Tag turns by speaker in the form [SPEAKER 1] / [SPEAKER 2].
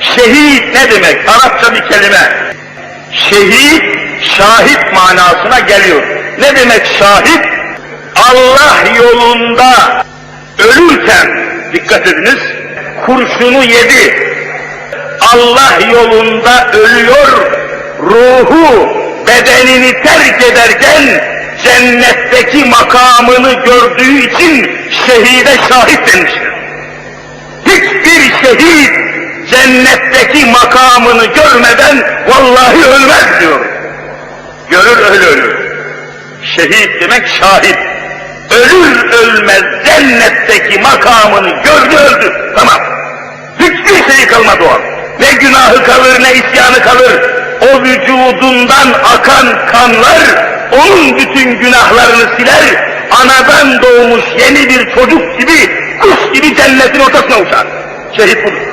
[SPEAKER 1] Şehit ne demek? Arapça bir kelime. Şehit, şahit manasına geliyor. Ne demek şahit? Allah yolunda ölürken, dikkat ediniz, kurşunu yedi. Allah yolunda ölüyor, ruhu bedenini terk ederken cennetteki makamını gördüğü için şehide şahit demiştir. Hiçbir şehit cennetteki makamını görmeden vallahi ölmez diyor. Görür öyle ölür. Şehit demek şahit. Ölür ölmez cennetteki makamını gördü öldü. Tamam. Hiçbir şey kalmadı o. Ne günahı kalır ne isyanı kalır. O vücudundan akan kanlar onun bütün günahlarını siler. Anadan doğmuş yeni bir çocuk gibi kuş gibi cennetin ortasına uçar. Şehit budur.